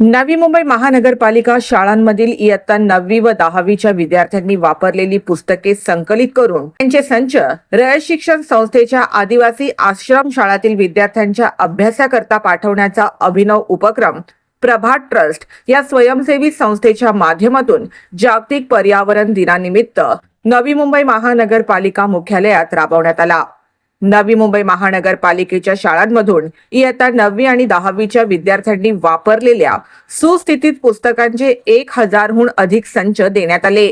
नवी मुंबई महानगरपालिका शाळांमधील इयत्ता नववी व दहावीच्या विद्यार्थ्यांनी वापरलेली पुस्तके संकलित करून त्यांचे संच रयत शिक्षण संस्थेच्या आदिवासी आश्रम शाळातील विद्यार्थ्यांच्या अभ्यासाकरता पाठवण्याचा अभिनव उपक्रम प्रभात ट्रस्ट या स्वयंसेवी संस्थेच्या माध्यमातून जागतिक पर्यावरण दिनानिमित्त नवी मुंबई महानगरपालिका मुख्यालयात राबवण्यात आला. नवी मुंबई महानगरपालिकेच्या शाळांमधून इयत्ता नववी आणि दहावीच्या विद्यार्थ्यांनी वापरलेल्या सुस्थितीत पुस्तकांचे एक हजारहून अधिक संच देण्यात आले.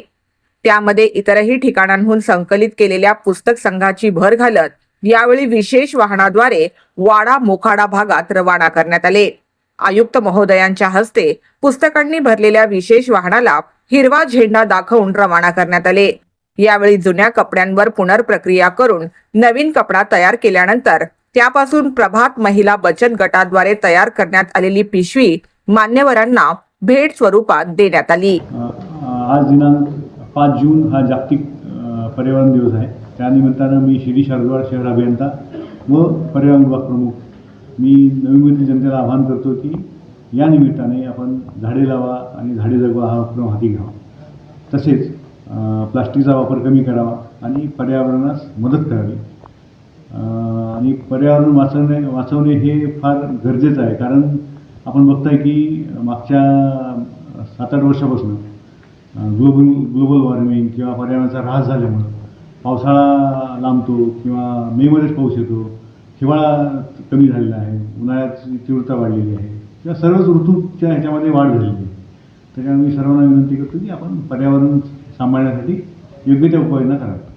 त्यामध्ये इतरही ठिकाणांहून संकलित केलेल्या पुस्तक संघाची भर घालत यावेळी विशेष वाहनाद्वारे वाडा मोखाडा भागात रवाना करण्यात आले. आयुक्त महोदयांच्या हस्ते पुस्तकांनी भरलेल्या विशेष वाहनाला हिरवा झेंडा दाखवून रवाना करण्यात आले. यावेळी जुन्या कपड्यांवर पुनर्प्रक्रिया करून नवीन कपडा तयार केल्यानंतर त्यापासून प्रभात महिला बचत गटाद्वारे तयार करण्यात आलेली पिशवी मान्यवरांना भेट स्वरूपात देण्यात आली. आज दिनांक पाच जून हा जागतिक पर्यावरण दिवस आहे. त्यानिमित्तानं मी श्री शारदवाड शहर अभियंता व पर्यावरण विभाग प्रमुख मी नवी मुंबईतील जनतेला आवाहन करतो की या निमित्ताने आपण झाडे लावा आणि झाडे जगवा हा उपक्रम हाती घ्यावा. तसेच प्लास्टिकचा वापर कमी करावा आणि पर्यावरणास मदत करावी. आणि पर्यावरण वाचवणे वाचवणे हे फार गरजेचं आहे. कारण आपण बघताय की मागच्या सात आठ वर्षापासून ग्लोबल ग्लोबल वॉर्मिंग किंवा पर्यावरणाचा ऱ्हास झाल्यामुळं पावसाळा लांबतो किंवा मेमध्येच पाऊस येतो हिवाळा कमी झालेला आहे उन्हाळ्याची तीव्रता वाढलेली आहे. किंवा सर्वच ऋतूच्या ह्याच्यामध्ये वाढ झालेली आहे. त्याच्यामुळे मी सर्वांना विनंती करतो की आपण पर्यावरण सांभाळण्यासाठी योग्य त्या उपाययोजना कराव्या